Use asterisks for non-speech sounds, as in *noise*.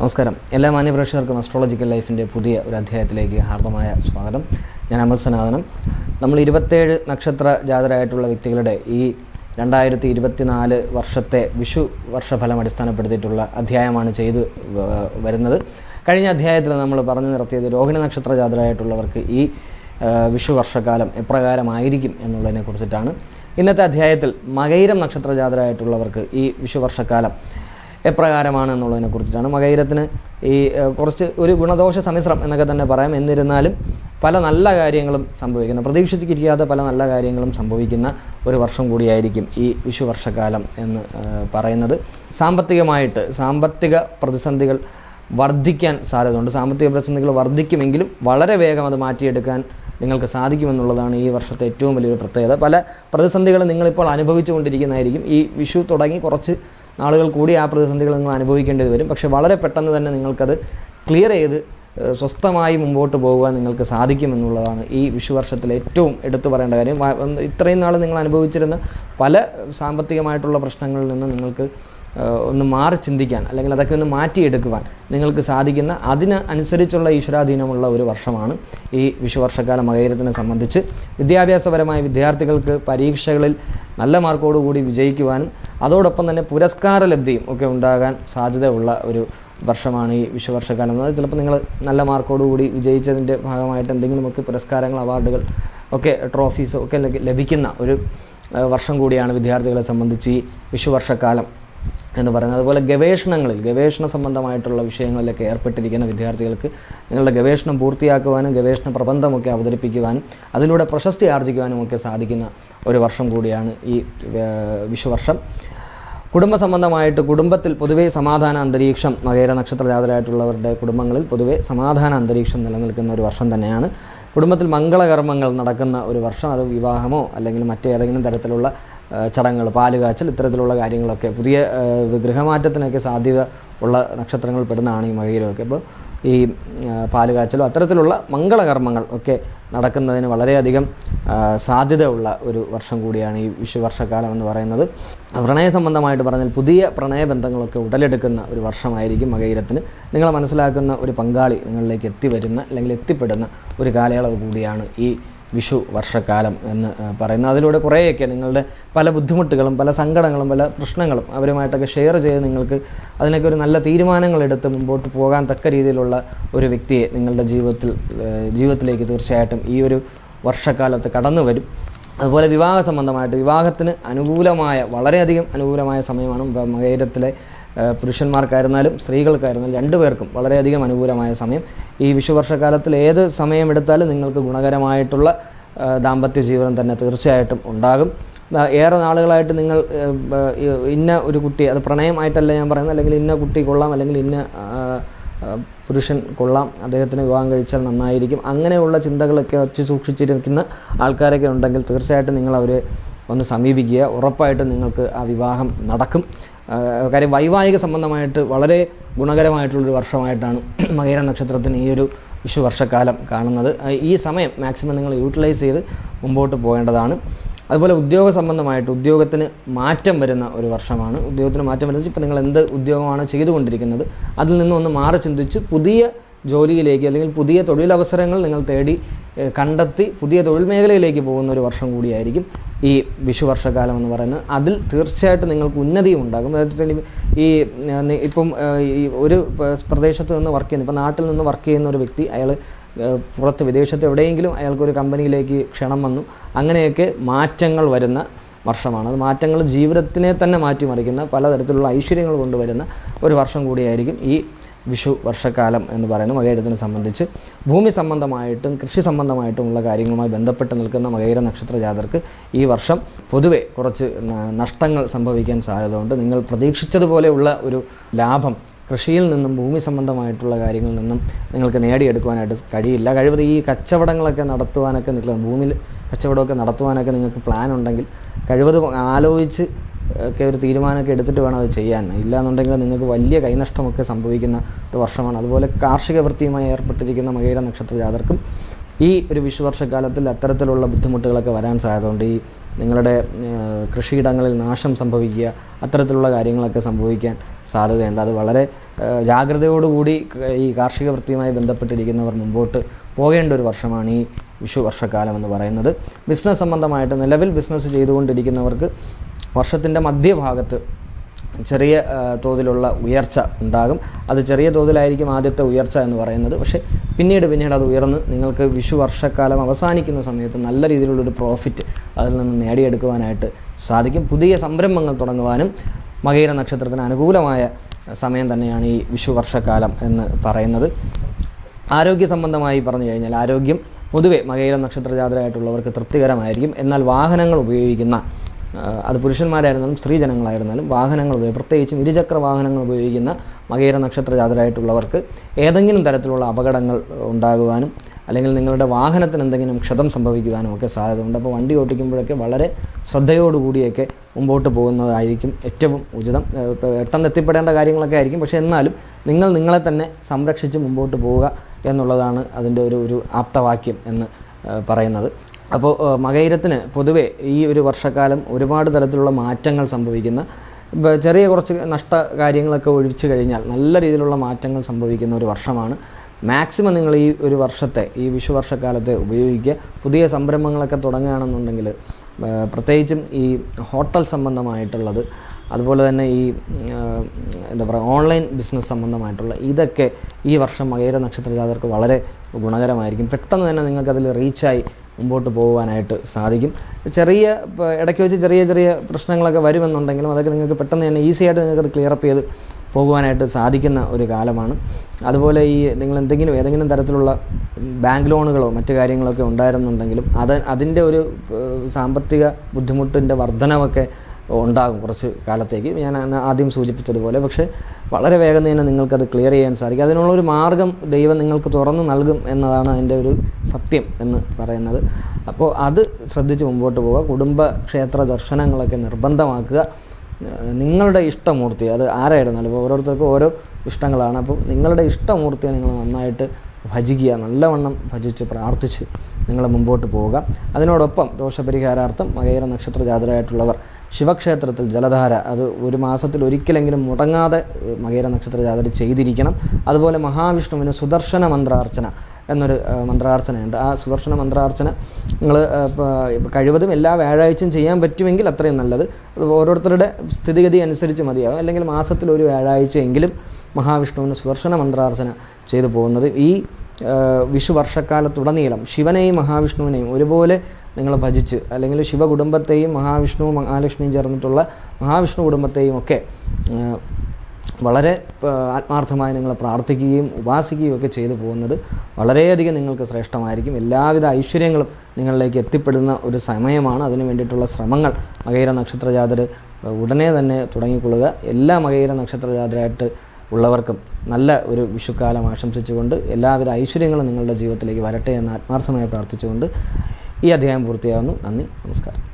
നമസ്കാരം. എല്ലാ മാന്യപ്രേക്ഷകർക്കും അസ്ട്രോളജിക്കൽ ലൈഫിന്റെ പുതിയ ഒരു അധ്യായത്തിലേക്ക് ഹാർദമായ സ്വാഗതം. ഞാൻ അമൽ സനാതനം. നമ്മൾ ഇരുപത്തേഴ് നക്ഷത്ര ജാതരായിട്ടുള്ള വ്യക്തികളുടെ ഈ രണ്ടായിരത്തി ഇരുപത്തിനാല് വർഷത്തെ വിഷു വർഷഫലം അടിസ്ഥാനപ്പെടുത്തിയിട്ടുള്ള അധ്യായമാണ് ചെയ്ത് വരുന്നത്. കഴിഞ്ഞ അധ്യായത്തിൽ നമ്മൾ പറഞ്ഞു നിർത്തിയത് രോഹിണി നക്ഷത്ര ജാതരായിട്ടുള്ളവർക്ക് ഈ വിഷു വർഷകാലം എപ്രകാരമായിരിക്കും എന്നുള്ളതിനെ കുറിച്ചിട്ടാണ്. ഇന്നത്തെ അധ്യായത്തിൽ മകൈരം നക്ഷത്ര ജാതരായിട്ടുള്ളവർക്ക് ഈ വിഷു വർഷക്കാലം എപ്രകാരമാണ് എന്നുള്ളതിനെ കുറിച്ചിട്ടാണ് മകൈരത്തിന് ഈ കുറച്ച് ഒരു ഗുണദോഷ സമ്മിശ്രം എന്നൊക്കെ തന്നെ പറയാം. എന്നിരുന്നാലും പല നല്ല കാര്യങ്ങളും സംഭവിക്കുന്ന പ്രതീക്ഷിച്ചിരിക്കാത്ത പല നല്ല കാര്യങ്ങളും സംഭവിക്കുന്ന ഒരു വർഷം കൂടിയായിരിക്കും ഈ വിഷു വർഷക്കാലം എന്ന് പറയുന്നത്. സാമ്പത്തികമായിട്ട് സാമ്പത്തിക പ്രതിസന്ധികൾ വർദ്ധിക്കാൻ സാധ്യതയുണ്ട്. സാമ്പത്തിക പ്രതിസന്ധികൾ വർദ്ധിക്കുമെങ്കിലും വളരെ വേഗം അത് മാറ്റിയെടുക്കാൻ നിങ്ങൾക്ക് സാധിക്കുമെന്നുള്ളതാണ് ഈ വർഷത്തെ ഏറ്റവും വലിയൊരു പ്രത്യേകത. പല പ്രതിസന്ധികളും നിങ്ങളിപ്പോൾ അനുഭവിച്ചുകൊണ്ടിരിക്കുന്നതായിരിക്കും. ഈ വിഷു തുടങ്ങി കുറച്ച് നാളുകൾ കൂടി ആ പ്രതിസന്ധികൾ നിങ്ങൾ അനുഭവിക്കേണ്ടത് വരും. പക്ഷേ വളരെ പെട്ടെന്ന് തന്നെ നിങ്ങൾക്കത് ക്ലിയർ ചെയ്ത് സ്വസ്ഥമായി മുമ്പോട്ട് പോകുവാൻ നിങ്ങൾക്ക് സാധിക്കുമെന്നുള്ളതാണ് ഈ വിഷുവർഷത്തിൽ ഏറ്റവും എടുത്തു പറയേണ്ട കാര്യം. ഇത്രയും നാൾ നിങ്ങൾ അനുഭവിച്ചിരുന്ന പല സാമ്പത്തികമായിട്ടുള്ള പ്രശ്നങ്ങളിൽ നിന്ന് നിങ്ങൾക്ക് ഒന്ന് മാറി ചിന്തിക്കാൻ അല്ലെങ്കിൽ അതൊക്കെ ഒന്ന് മാറ്റിയെടുക്കുവാൻ നിങ്ങൾക്ക് സാധിക്കുന്ന അതിന് അനുസരിച്ചുള്ള ഈശ്വരാധീനമുള്ള ഒരു വർഷമാണ് ഈ വിഷുവർഷക്കാല മകയിരത്തിനെ സംബന്ധിച്ച്. വിദ്യാഭ്യാസപരമായ വിദ്യാർത്ഥികൾക്ക് പരീക്ഷകളിൽ നല്ല മാർക്കോടുകൂടി വിജയിക്കുവാനും അതോടൊപ്പം തന്നെ പുരസ്കാര ലബ്ധിയും ഒക്കെ ഉണ്ടാകാൻ സാധ്യതയുള്ള ഒരു വർഷമാണ് ഈ വിശ്വവർഷകാലം. അതായത് ചിലപ്പോൾ നിങ്ങൾ നല്ല മാർക്കോടുകൂടി വിജയിച്ചതിന്റെ ഭാഗമായിട്ട് എന്തെങ്കിലുമൊക്കെ പുരസ്കാരങ്ങൾ അവാർഡുകൾ ഒക്കെ ട്രോഫീസ് ഒക്കെ ലഭിക്കുന്ന ഒരു വർഷം കൂടിയാണ് വിദ്യാർത്ഥികളെ സംബന്ധിച്ച് ഈ വിശ്വവർഷക്കാലം എന്ന് പറയുന്നത്. അതുപോലെ ഗവേഷണങ്ങളിൽ ഗവേഷണ സംബന്ധമായിട്ടുള്ള വിഷയങ്ങളിലൊക്കെ ഏർപ്പെട്ടിരിക്കുന്ന വിദ്യാർത്ഥികൾക്ക് നിങ്ങളുടെ ഗവേഷണം പൂർത്തിയാക്കുവാനും ഗവേഷണ പ്രബന്ധമൊക്കെ അവതരിപ്പിക്കുവാനും അതിലൂടെ പ്രശസ്തി ആർജിക്കുവാനും ഒക്കെ സാധിക്കുന്ന ഒരു വർഷം കൂടിയാണ് ഈ ഏഹ്, വിഷുവർഷം കുടുംബ സംബന്ധമായിട്ട് കുടുംബത്തിൽ പൊതുവേ സമാധാന അന്തരീക്ഷം മകേര നക്ഷത്ര ജാതരായിട്ടുള്ളവരുടെ കുടുംബങ്ങളിൽ പൊതുവേ സമാധാന അന്തരീക്ഷം നിലനിൽക്കുന്ന ഒരു വർഷം തന്നെയാണ്. കുടുംബത്തിൽ മംഗളകർമ്മങ്ങൾ നടക്കുന്ന ഒരു വർഷം. അത് വിവാഹമോ അല്ലെങ്കിൽ മറ്റേതെങ്കിലും തരത്തിലുള്ള ചടങ്ങുകൾ പാലുകാച്ചൽ ഇത്തരത്തിലുള്ള കാര്യങ്ങളൊക്കെ പുതിയ ഗൃഹമാറ്റത്തിനൊക്കെ സാധ്യത ഉള്ള നക്ഷത്രങ്ങൾ പെടുന്നതാണ് ഈ മകയിലൊക്കെ. അപ്പോൾ ഈ പാൽ പാലുകാച്ചലോ അത്തരത്തിലുള്ള മംഗളകർമ്മങ്ങൾ ഒക്കെ നടക്കുന്നതിന് വളരെയധികം സാധ്യത സാധ്യതയുള്ള ഒരു വർഷം കൂടിയാണ് ഈ വിഷുവർഷക്കാലം എന്ന് പറയുന്നത്. പ്രണയ സംബന്ധമായിട്ട് പറഞ്ഞാൽ പുതിയ പ്രണയബന്ധങ്ങളൊക്കെ ഉടലെടുക്കുന്ന ഒരു വർഷമായിരിക്കും മകയിരത്തിന്. നിങ്ങളെ മനസ്സിലാക്കുന്ന ഒരു പങ്കാളി നിങ്ങളിലേക്ക് എത്തിവരുന്ന അല്ലെങ്കിൽ എത്തിപ്പെടുന്ന ഒരു കാലയളവ് കൂടിയാണ് ഈ വിഷു വർഷക്കാലം എന്ന് പറയുന്നു അതിലൂടെ കുറേയൊക്കെ നിങ്ങളുടെ പല ബുദ്ധിമുട്ടുകളും പല സങ്കടങ്ങളും പല പ്രശ്നങ്ങളും അവരുമായിട്ടൊക്കെ ഷെയർ ചെയ്ത് നിങ്ങൾക്ക് അതിനൊക്കെ ഒരു നല്ല തീരുമാനങ്ങൾ എടുത്ത് മുമ്പോട്ട് പോകാൻ തക്ക രീതിയിലുള്ള ഒരു വ്യക്തിയെ നിങ്ങളുടെ ജീവിതത്തിൽ ജീവിതത്തിലേക്ക് തീർച്ചയായിട്ടും ഈ ഒരു വർഷക്കാലത്ത് കടന്നു വരും. അതുപോലെ വിവാഹ സംബന്ധമായിട്ട് വിവാഹത്തിന് അനുകൂലമായ വളരെയധികം അനുകൂലമായ സമയമാണ് ഏഹ് പുരുഷന്മാർക്കായിരുന്നാലും സ്ത്രീകൾക്കായിരുന്നാലും രണ്ടുപേർക്കും വളരെയധികം അനുകൂലമായ സമയം. ഈ വിഷുവർഷക്കാലത്തിൽ ഏത് സമയമെടുത്താലും നിങ്ങൾക്ക് ഗുണകരമായിട്ടുള്ള ദാമ്പത്യ ജീവിതം തന്നെ തീർച്ചയായിട്ടും ഉണ്ടാകും. ഏറെ നാളുകളായിട്ട് നിങ്ങൾ ഇന്ന ഒരു കുട്ടി അത് പ്രണയമായിട്ടല്ല ഞാൻ പറയുന്നത് അല്ലെങ്കിൽ ഇന്ന കുട്ടി കൊള്ളാം അല്ലെങ്കിൽ ഇന്ന പുരുഷൻ കൊള്ളാം അദ്ദേഹത്തിന് വിവാഹം കഴിച്ചാൽ നന്നായിരിക്കും. അങ്ങനെയുള്ള ചിന്തകളൊക്കെ വച്ച് സൂക്ഷിച്ചിരിക്കുന്ന ആൾക്കാരൊക്കെ ഉണ്ടെങ്കിൽ തീർച്ചയായിട്ടും നിങ്ങൾ അവരെ ഒന്ന് സമീപിക്കുക. ഉറപ്പായിട്ടും നിങ്ങൾക്ക് ആ വിവാഹം നടക്കും. കാര്യം വൈവാഹിക സംബന്ധമായിട്ട് വളരെ ഗുണകരമായിട്ടുള്ളൊരു വർഷമായിട്ടാണ് *clears throat* മകര നക്ഷത്രത്തിന് ഈ ഒരു വിഷു വർഷക്കാലം കാണുന്നത്. ഈ സമയം മാക്സിമം നിങ്ങൾ യൂട്ടിലൈസ് ചെയ്ത് മുമ്പോട്ട് പോകേണ്ടതാണ്. അതുപോലെ ഉദ്യോഗ സംബന്ധമായിട്ട് ഉദ്യോഗത്തിന് മാറ്റം വരുന്ന ഒരു വർഷമാണ്. ഉദ്യോഗത്തിന് മാറ്റം വരുന്നത് ഇപ്പോൾ നിങ്ങൾ എന്ത് ഉദ്യോഗമാണ് ചെയ്തുകൊണ്ടിരിക്കുന്നത് അതിൽ നിന്ന് ഒന്ന് മാറി ചിന്തിച്ച് പുതിയ ജോലിയിലേക്ക് അല്ലെങ്കിൽ പുതിയ തൊഴിലവസരങ്ങൾ നിങ്ങൾ തേടി കണ്ടെത്തി പുതിയ തൊഴിൽ മേഖലയിലേക്ക് പോകുന്ന ഒരു വർഷം കൂടിയായിരിക്കും. ഈ വിഷുവർഷകാലം എന്ന് പറയുന്നത് അതിൽ തീർച്ചയായിട്ടും നിങ്ങൾക്ക് ഉന്നതിയും ഉണ്ടാകും. ഈ ഇപ്പം ഈ ഒരു പ്രദേശത്ത് നിന്ന് വർക്ക് ചെയ്യുന്ന ഇപ്പം നാട്ടിൽ നിന്ന് വർക്ക് ചെയ്യുന്ന ഒരു വ്യക്തി അയാൾ പുറത്ത് വിദേശത്ത് എവിടെയെങ്കിലും അയാൾക്കൊരു കമ്പനിയിലേക്ക് ക്ഷണം വന്നു. അങ്ങനെയൊക്കെ മാറ്റങ്ങൾ വരുന്ന വർഷമാണ്. അത് മാറ്റങ്ങൾ ജീവിതത്തിനെ തന്നെ മാറ്റിമറിക്കുന്ന പലതരത്തിലുള്ള ഐശ്വര്യങ്ങൾ കൊണ്ടുവരുന്ന ഒരു വർഷം കൂടിയായിരിക്കും ഈ വിഷു വർഷക്കാലം എന്ന് പറയുന്ന മകയിരത്തിനെ സംബന്ധിച്ച് ഭൂമി സംബന്ധമായിട്ടും കൃഷി സംബന്ധമായിട്ടുമുള്ള കാര്യങ്ങളുമായി ബന്ധപ്പെട്ട് നിൽക്കുന്ന മകയിര നക്ഷത്ര ജാതർക്ക് ഈ വർഷം പൊതുവെ കുറച്ച് നഷ്ടങ്ങൾ സംഭവിക്കാൻ സാധ്യതയുണ്ട്. നിങ്ങൾ പ്രതീക്ഷിച്ചതുപോലെയുള്ള ഒരു ലാഭം കൃഷിയിൽ നിന്നും ഭൂമി സംബന്ധമായിട്ടുള്ള കാര്യങ്ങളിൽ നിന്നും നിങ്ങൾക്ക് നേടിയെടുക്കുവാനായിട്ട് കഴിയില്ല. കഴിവത് ഈ കച്ചവടങ്ങളൊക്കെ നടത്തുവാനൊക്കെ നിൽക്കുക ഭൂമിയിൽ കച്ചവടമൊക്കെ നടത്തുവാനൊക്കെ നിങ്ങൾക്ക് പ്ലാൻ ഉണ്ടെങ്കിൽ കഴിവതും ആലോചിച്ച് ഒക്കെ ഒരു തീരുമാനമൊക്കെ എടുത്തിട്ട് വേണം അത് ചെയ്യാൻ. ഇല്ലാന്നുണ്ടെങ്കിൽ നിങ്ങൾക്ക് വലിയ കൈനഷ്ടമൊക്കെ സംഭവിക്കുന്ന ഒരു വർഷമാണ്. അതുപോലെ കാർഷിക വൃത്തിയുമായി ഏർപ്പെട്ടിരിക്കുന്ന മകയിര നക്ഷത്ര ജാതർക്കും ഈ ഒരു വിഷുവർഷക്കാലത്തിൽ അത്തരത്തിലുള്ള ബുദ്ധിമുട്ടുകളൊക്കെ വരാൻ സാധ്യതയുണ്ട്. ഈ നിങ്ങളുടെ കൃഷിയിടങ്ങളിൽ നാശം സംഭവിക്കുക അത്തരത്തിലുള്ള കാര്യങ്ങളൊക്കെ സംഭവിക്കാൻ സാധ്യതയുണ്ട്. അത് വളരെ ജാഗ്രതയോടുകൂടി ഈ കാർഷിക വൃത്തിയുമായി ബന്ധപ്പെട്ടിരിക്കുന്നവർ മുമ്പോട്ട് പോകേണ്ട ഒരു വർഷമാണ് ഈ വിഷു വർഷക്കാലം എന്ന് പറയുന്നത്. ബിസിനസ് സംബന്ധമായിട്ട് നിലവിൽ ബിസിനസ് ചെയ്തുകൊണ്ടിരിക്കുന്നവർക്ക് വർഷത്തിന്റെ മധ്യഭാഗത്ത് ചെറിയ തോതിലുള്ള ഉയർച്ച ഉണ്ടാകും. അത് ചെറിയ തോതിലായിരിക്കും ആദ്യത്തെ ഉയർച്ച എന്ന് പറയുന്നത്. പക്ഷേ പിന്നീട് പിന്നീട് അത് ഉയർന്ന് നിങ്ങൾക്ക് വിഷു വർഷക്കാലം അവസാനിക്കുന്ന സമയത്ത് നല്ല രീതിയിലുള്ളൊരു പ്രോഫിറ്റ് അതിൽ നിന്ന് നേടിയെടുക്കുവാനായിട്ട് സാധിക്കും. പുതിയ സംരംഭങ്ങൾ തുടങ്ങുവാനും മകയിര നക്ഷത്രത്തിന് അനുകൂലമായ സമയം തന്നെയാണ് ഈ വിഷു വർഷക്കാലം എന്ന് പറയുന്നത്. ആരോഗ്യ സംബന്ധമായി പറഞ്ഞു കഴിഞ്ഞാൽ ആരോഗ്യം പൊതുവെ മകയിര നക്ഷത്ര ജാതരായിട്ടുള്ളവർക്ക് തൃപ്തികരമായിരിക്കും. എന്നാൽ വാഹനങ്ങൾ ഉപയോഗിക്കുന്ന അത് പുരുഷന്മാരായിരുന്നാലും സ്ത്രീ ജനങ്ങളായിരുന്നാലും വാഹനങ്ങൾ ഉപയോഗിക്കും പ്രത്യേകിച്ചും ഇരുചക്ര വാഹനങ്ങൾ ഉപയോഗിക്കുന്ന മകേര നക്ഷത്ര ജാതരായിട്ടുള്ളവർക്ക് ഏതെങ്കിലും തരത്തിലുള്ള അപകടങ്ങൾ ഉണ്ടാകുവാനും അല്ലെങ്കിൽ നിങ്ങളുടെ വാഹനത്തിന് എന്തെങ്കിലും ക്ഷതം സംഭവിക്കുവാനും ഒക്കെ സാധ്യതയുണ്ട്. അപ്പോൾ വണ്ടി ഓടിക്കുമ്പോഴൊക്കെ വളരെ ശ്രദ്ധയോടുകൂടിയൊക്കെ മുമ്പോട്ട് പോകുന്നതായിരിക്കും ഏറ്റവും ഉചിതം. പെട്ടെന്ന് എത്തിപ്പെടേണ്ട കാര്യങ്ങളൊക്കെ ആയിരിക്കും. പക്ഷേ എന്നാലും നിങ്ങൾ നിങ്ങളെ തന്നെ സംരക്ഷിച്ച് മുമ്പോട്ട് പോവുക എന്നുള്ളതാണ് അതിന്റെ ഒരു ഒരു ആപ്തവാക്യം എന്ന് പറയുന്നത്. അപ്പോൾ മകൈരത്തിന് പൊതുവേ ഈ ഒരു വർഷക്കാലം ഒരുപാട് തരത്തിലുള്ള മാറ്റങ്ങൾ സംഭവിക്കുന്ന ചെറിയ കുറച്ച് നഷ്ട കാര്യങ്ങളൊക്കെ ഒഴിച്ചു കഴിഞ്ഞാൽ നല്ല രീതിയിലുള്ള മാറ്റങ്ങൾ സംഭവിക്കുന്ന ഒരു വർഷമാണ്. മാക്സിമം നിങ്ങൾ ഈ ഒരു വർഷത്തെ ഈ വിഷു വർഷക്കാലത്തെ ഉപയോഗിക്കുക. പുതിയ സംരംഭങ്ങളൊക്കെ തുടങ്ങുകയാണെന്നുണ്ടെങ്കിൽ പ്രത്യേകിച്ചും ഈ ഹോട്ടൽ സംബന്ധമായിട്ടുള്ളത് അതുപോലെ തന്നെ ഈ എന്താ പറയുക ഓൺലൈൻ ബിസിനസ് സംബന്ധമായിട്ടുള്ള ഇതൊക്കെ ഈ വർഷം മകേര നക്ഷത്ര ജാതർക്ക് വളരെ ഗുണകരമായിരിക്കും. പെട്ടെന്ന് തന്നെ നിങ്ങൾക്കതിൽ റീച്ചായി മുമ്പോട്ട് പോകുവാനായിട്ട് സാധിക്കും. ചെറിയ ഇടയ്ക്ക് വെച്ച് ചെറിയ ചെറിയ പ്രശ്നങ്ങളൊക്കെ വരുമെന്നുണ്ടെങ്കിലും അതൊക്കെ നിങ്ങൾക്ക് പെട്ടെന്ന് തന്നെ ഈസി ആയിട്ട് നിങ്ങൾക്കത് ക്ലിയർ അപ്പ് ചെയ്ത് പോകുവാനായിട്ട് സാധിക്കുന്ന ഒരു കാലമാണ്. അതുപോലെ ഈ നിങ്ങൾ എന്തെങ്കിലും ഏതെങ്കിലും തരത്തിലുള്ള ബാങ്ക് ലോണുകളോ മറ്റു കാര്യങ്ങളൊക്കെ ഉണ്ടായിരുന്നുണ്ടെങ്കിലും അത് അതിന്റെ ഒരു സാമ്പത്തിക ബുദ്ധിമുട്ടിന്റെ വർധനവൊക്കെ ഉണ്ടാകും കുറച്ച് കാലത്തേക്ക്. ഞാൻ ആദ്യം സൂചിപ്പിച്ചതുപോലെ. പക്ഷേ വളരെ വേഗം തന്നെ നിങ്ങൾക്കത് ക്ലിയർ ചെയ്യാൻ സാധിക്കും. അതിനുള്ളൊരു മാർഗം ദൈവം നിങ്ങൾക്ക് തുറന്നു നൽകും എന്നതാണ് അതിന്റെ ഒരു സത്യം എന്ന് പറയുന്നത്. അപ്പോൾ അത് ശ്രദ്ധിച്ച് മുമ്പോട്ട് പോവുക. കുടുംബ ക്ഷേത്ര ദർശനങ്ങളൊക്കെ നിർബന്ധമാക്കുക. നിങ്ങളുടെ ഇഷ്ടമൂർത്തി അത് ആരായിരുന്നാലും ഇപ്പോൾ ഓരോരുത്തർക്കും ഓരോ ഇഷ്ടങ്ങളാണ്. അപ്പോൾ നിങ്ങളുടെ ഇഷ്ടമൂർത്തിയെ നിങ്ങൾ നന്നായിട്ട് ഭജിക്കുക നല്ലവണ്ണം ഭജിച്ച് പ്രാർത്ഥിച്ച് നിങ്ങൾ മുമ്പോട്ട് പോവുക. അതിനോടൊപ്പം ദോഷപരിഹാരാർത്ഥം മകയിര നക്ഷത്ര ജാതരായിട്ടുള്ളവർ ശിവക്ഷേത്രത്തിൽ ജലധാര അത് ഒരു മാസത്തിൽ ഒരിക്കലെങ്കിലും മുടങ്ങാതെ മകേര നക്ഷത്ര ജാതര ചെയ്തിരിക്കണം. അതുപോലെ മഹാവിഷ്ണുവിന് സുദർശന മന്ത്രാർച്ചന എന്നൊരു മന്ത്രാർച്ചനയുണ്ട്. ആ സുദർശന മന്ത്രാർച്ചന നിങ്ങൾ കഴിവതും എല്ലാ വ്യാഴാഴ്ചയും ചെയ്യാൻ പറ്റുമെങ്കിൽ അത്രയും നല്ലത്. ഓരോരുത്തരുടെ സ്ഥിതിഗതി അനുസരിച്ച് മതിയാവും. അല്ലെങ്കിൽ മാസത്തിൽ ഒരു വ്യാഴാഴ്ചയെങ്കിലും മഹാവിഷ്ണുവിന് സുദർശന മന്ത്രാർച്ചന ചെയ്തു പോകുന്നത് ഈ വിഷു വർഷക്കാലത്തുടനീളം ശിവനെയും മഹാവിഷ്ണുവിനെയും ഒരുപോലെ നിങ്ങൾ ഭജിച്ച് അല്ലെങ്കിൽ ശിവകുടുംബത്തെയും മഹാവിഷ്ണു മഹാലക്ഷ്മിയും ചേർന്നിട്ടുള്ള മഹാവിഷ്ണു കുടുംബത്തെയും ഒക്കെ വളരെ ആത്മാർത്ഥമായി നിങ്ങൾ പ്രാർത്ഥിക്കുകയും ഉപാസിക്കുകയും ഒക്കെ ചെയ്തു പോകുന്നത് വളരെയധികം നിങ്ങൾക്ക് ശ്രേഷ്ഠമായിരിക്കും. എല്ലാവിധ ഐശ്വര്യങ്ങളും നിങ്ങളിലേക്ക് എത്തിപ്പെടുന്ന ഒരു സമയമാണ്. അതിനു വേണ്ടിയിട്ടുള്ള ശ്രമങ്ങൾ മകൈര നക്ഷത്ര ജാതർ ഉടനെ തന്നെ തുടങ്ങിക്കൊള്ളുക. എല്ലാ മകൈര നക്ഷത്രജാതരായിട്ട് ഉള്ളവർക്കും നല്ല ഒരു വിഷുക്കാലം ആശംസിച്ചുകൊണ്ട് എല്ലാവിധ ഐശ്വര്യങ്ങളും നിങ്ങളുടെ ജീവിതത്തിലേക്ക് വരട്ടെ എന്ന് ആത്മാർത്ഥമായി പ്രാർത്ഥിച്ചുകൊണ്ട് ഈ അധ്യായം പൂർത്തിയാകുന്നു. നന്ദി. നമസ്കാരം.